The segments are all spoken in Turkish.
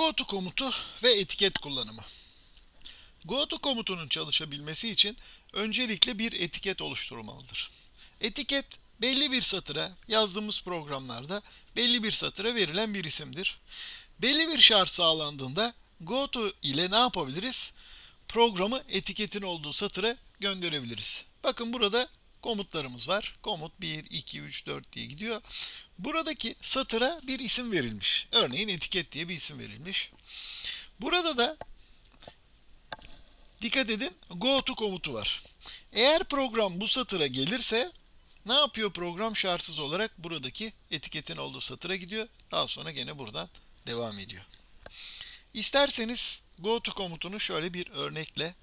GoTo komutu ve etiket kullanımı. GoTo komutunun çalışabilmesi için öncelikle bir etiket oluşturulmalıdır. Etiket belli bir satıra yazdığımız programlarda belli bir satıra verilen bir isimdir. Belli bir şart sağlandığında GoTo ile ne yapabiliriz? Programı etiketin olduğu satıra gönderebiliriz. Bakın burada komutlarımız var. Komut 1, 2, 3, 4 diye gidiyor. Buradaki satıra bir isim verilmiş. Örneğin etiket diye bir isim verilmiş. Burada da dikkat edin go to komutu var. Eğer program bu satıra gelirse ne yapıyor program şartsız olarak buradaki etiketin olduğu satıra gidiyor. Daha sonra gene buradan devam ediyor. İsterseniz go to komutunu şöyle bir örnekle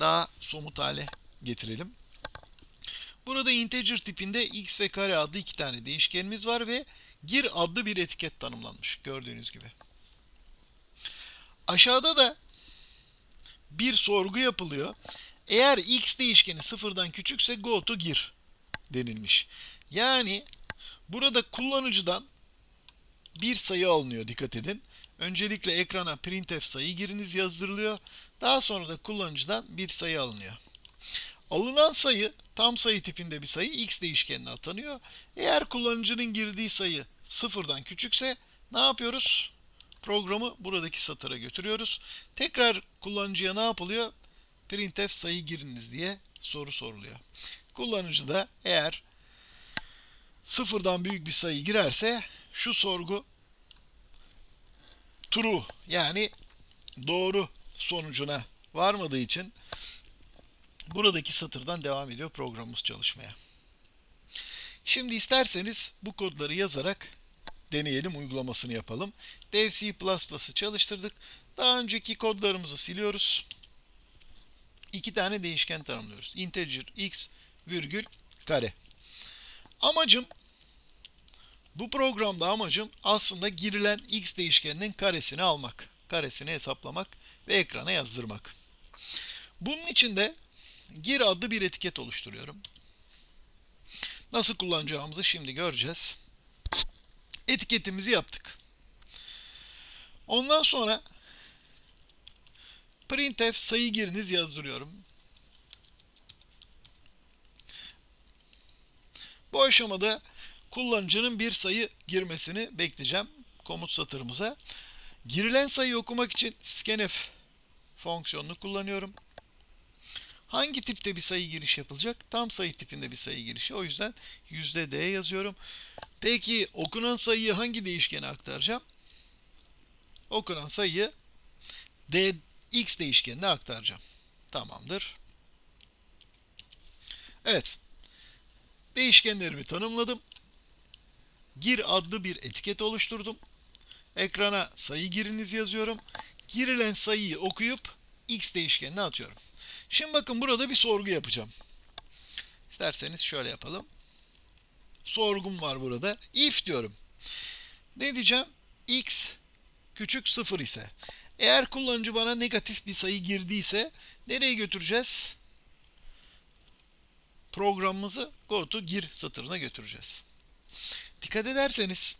daha somut hale getirelim. Burada integer tipinde x ve kare adlı iki tane değişkenimiz var ve gir adlı bir etiket tanımlanmış gördüğünüz gibi. Aşağıda da bir sorgu yapılıyor. Eğer x değişkeni sıfırdan küçükse go to gir denilmiş. Yani burada kullanıcıdan bir sayı alınıyor dikkat edin. Öncelikle ekrana printf sayı giriniz yazdırılıyor. Daha sonra da kullanıcıdan bir sayı alınıyor. Alınan sayı tam sayı tipinde bir sayı x değişkenine atanıyor. Eğer kullanıcının girdiği sayı sıfırdan küçükse ne yapıyoruz? Programı buradaki satıra götürüyoruz. Tekrar kullanıcıya ne yapılıyor? Printf sayı giriniz diye soru soruluyor. Kullanıcı da eğer sıfırdan büyük bir sayı girerse şu sorgu true yani doğru sonucuna varmadığı için buradaki satırdan devam ediyor programımız çalışmaya. Şimdi isterseniz bu kodları yazarak deneyelim, uygulamasını yapalım. Dev C++'ı çalıştırdık. Daha önceki kodlarımızı siliyoruz. İki tane değişken tanımlıyoruz. Integer x virgül kare. Amacım bu programda amacım aslında girilen x değişkeninin karesini almak, karesini hesaplamak ve ekrana yazdırmak. Bunun için de gir adlı bir etiket oluşturuyorum. Nasıl kullanacağımızı şimdi göreceğiz. Etiketimizi yaptık. Ondan sonra printf sayı giriniz yazdırıyorum. Bu aşamada kullanıcının bir sayı girmesini bekleyeceğim komut satırımıza. Girilen sayıyı okumak için scanf fonksiyonunu kullanıyorum. Hangi tipte bir sayı giriş yapılacak? Tam sayı tipinde bir sayı girişi. O yüzden %d yazıyorum. Peki okunan sayıyı hangi değişkene aktaracağım? Okunan sayıyı d x değişkenine aktaracağım. Tamamdır. Evet. Değişkenlerimi tanımladım. Gir adlı bir etiket oluşturdum. Ekrana sayı giriniz yazıyorum. Girilen sayıyı okuyup x değişkenine atıyorum. Şimdi bakın burada bir sorgu yapacağım. İsterseniz şöyle yapalım. Sorgum var burada. If diyorum. Ne diyeceğim? x küçük 0 ise. Eğer kullanıcı bana negatif bir sayı girdiyse nereye götüreceğiz? Programımızı go to gir satırına götüreceğiz. Dikkat ederseniz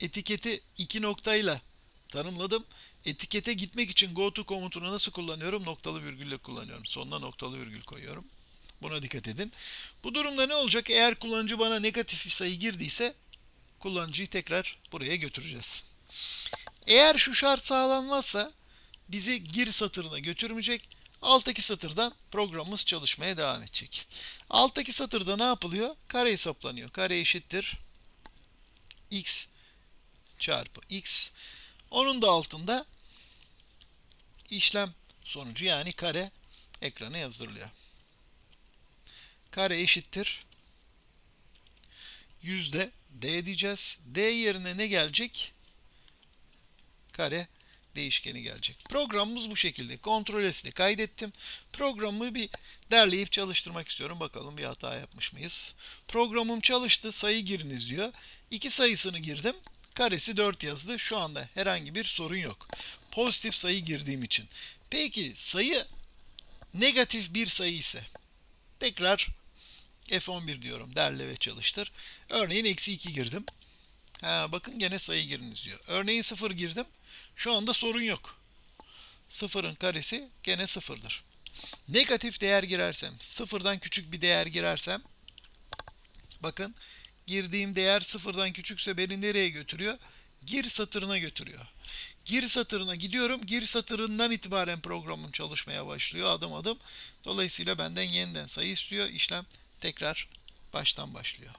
etiketi iki noktayla tanımladım. Etikete gitmek için go to komutunu nasıl kullanıyorum? Noktalı virgülle kullanıyorum. Sonuna noktalı virgül koyuyorum. Buna dikkat edin. Bu durumda ne olacak? Eğer kullanıcı bana negatif bir sayı girdiyse kullanıcıyı tekrar buraya götüreceğiz. Eğer şu şart sağlanmazsa bizi gir satırına götürmeyecek. Alttaki satırdan programımız çalışmaya devam edecek. Alttaki satırda ne yapılıyor? Kare hesaplanıyor. Kare eşittir x çarpı x. Onun da altında işlem sonucu yani kare ekrana yazdırılıyor. Kare eşittir yüzde d diyeceğiz. d yerine ne gelecek? Kare değişkeni gelecek. Programımız bu şekilde. Ctrl S'le kaydettim. Programı bir derleyip çalıştırmak istiyorum. Bakalım bir hata yapmış mıyız? Programım çalıştı. Sayı giriniz diyor. İki sayısını girdim. Karesi 4 yazdı. Şu anda herhangi bir sorun yok. Pozitif sayı girdiğim için. Peki sayı negatif bir sayı ise tekrar F11 diyorum. Derle ve çalıştır. Örneğin eksi 2 girdim. Ha, bakın gene sayı giriniz diyor. Örneğin 0 girdim. Şu anda sorun yok. Sıfırın karesi gene sıfırdır. Negatif değer girersem, sıfırdan küçük bir değer girersem, bakın girdiğim değer sıfırdan küçükse beni nereye götürüyor? Gir satırına götürüyor. Gir satırına gidiyorum. Gir satırından itibaren programım çalışmaya başlıyor adım adım. Dolayısıyla benden yeniden sayı istiyor. İşlem tekrar baştan başlıyor.